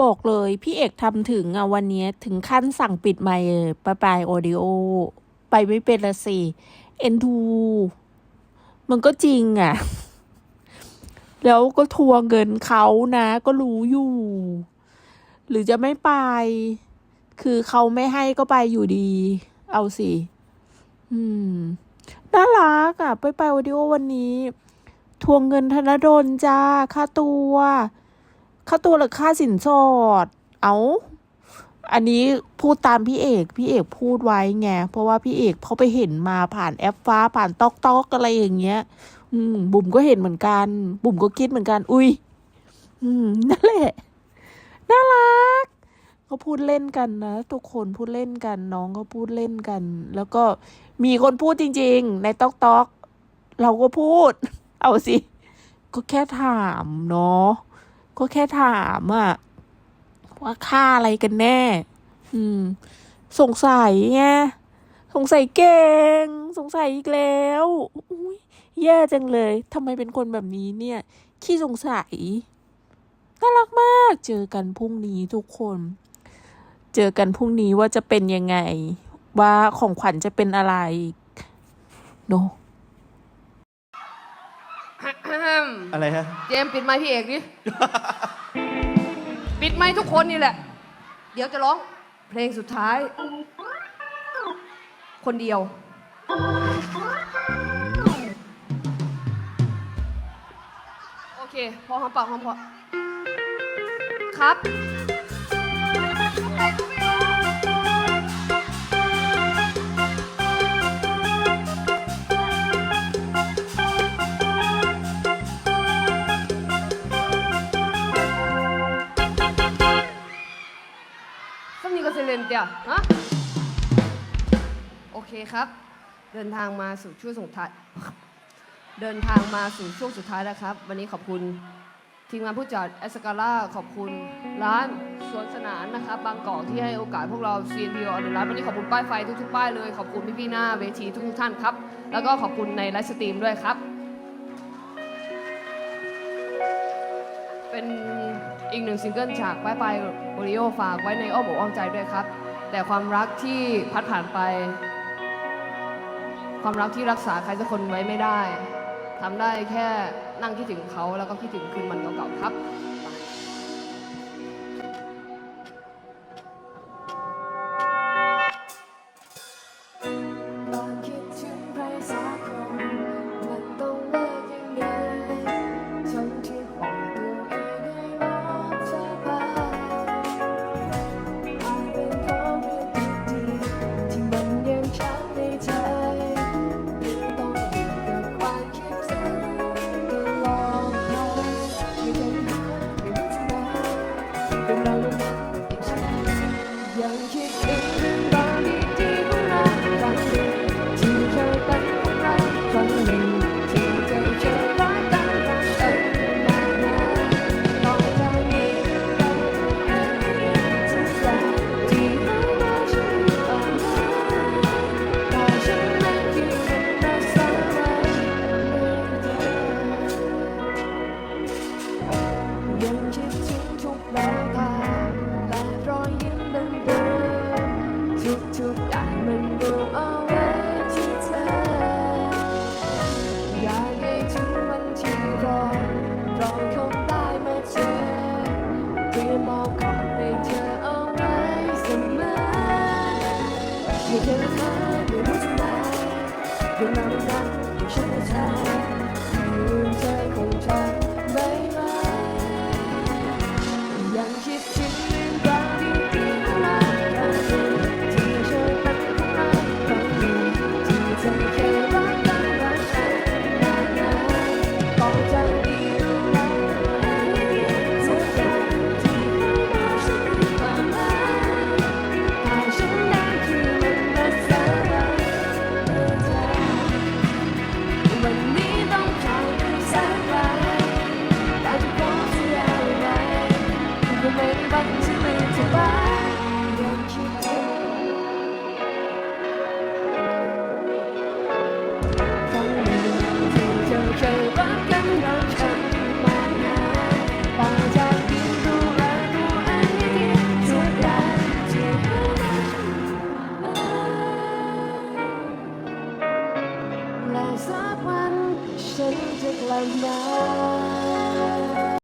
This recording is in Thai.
บอกเลยพี่เอกทำถึงอะวันนี้ถึงขั้นสั่งปิดไมค์เลยปลายปลายโอดิโอ ไปไม่เป็นละสิเอ็นดูมันก็จริงอะแล้วก็ทวงเงินเขานะ ก็รู้อยู่ หรือจะไม่ไป คือเขาไม่ให้ก็ไปอยู่ดี เอาสิ อืม น่ารักอะไปไปโอดิโอวันนี้ ทวงเงินธนดลจ้าค่าตัว ค่าตัวหรือค่าสินสอด เอาอันนี้พูดตามพี่เอก พี่เอกพูดไว้ไง เพราะว่าพี่เอกเขาไปเห็นมาผ่านแอปฟ้าผ่านตอกตอกอะไรอย่างเงี้ย อืม บุ๋มก็เห็นเหมือนกัน บุ๋มก็คิดเหมือนกัน อุ้ย อืม นั่นแหละ น่ารัก เขาพูดเล่นกันนะ ทุกคนพูดเล่นกัน น้องก็พูดเล่นกัน แล้วก็มีคนพูดจริง ๆ ในตอกตอก เราก็พูด เอาสิ ก็แค่ถามเนาะ ก็แค่ถามอะว่าค่าอะไรกันแน่ อืม สงสัยไงสงสัยเก่ง สงสัยอีกแล้วอุ้ยแย่จังเลยทำไมเป็นคนแบบนี้เนี่ย ขี้สงสัยน่ารักมาก เจอกันพรุ่งนี้ทุกคน เจอกันพรุ่งนี้ว่าจะเป็นยังไง ว่าของขวัญจะเป็นอะไรเนอะ อะไรฮะ เจมส์ปิดไมค์พี่เอกดิ ปิดไมค์ทุกคนนี่แหละ เดี๋ยวจะร้องเพลงสุดท้าย คนเดียว โอเค พอหอมปากหอมคอครับ นีก็เซเลนเตียฮะโอเคครับ เดินทางมาสู่ช่วงสุดท้าย เดินทางมาสู่ช่วงสุดท้ายแล้วครับ วันนี้ขอบคุณทีมงานผู้จัดแอสกาล่าขอบคุณร้านสวนสนานนะครับ บางกอกที่ให้โอกาสพวกเรา CNP ออเดอร์ร้านวันนี้ขอบคุณป้ายไฟทุกๆป้ายเลย ขอบคุณพี่ๆหน้าเวทีทุกๆท่านครับ แล้วก็ขอบคุณในไลฟ์สตรีมด้วยครับ เป็น อีกหนึ่งซิงเกิลจากป้ายปโอริโอฝากไว้ในอ้อมอกอ้อมใจด้วยครับ แต่ความรักที่พัดผ่านไป ความรักที่รักษาใครสักคนไว้ไม่ได้ทำได้แค่นั่งคิดถึงเขาแล้วก็คิดถึงคืนวันเก่าๆครับ ให้เธอเธอไม่รู้ทำไ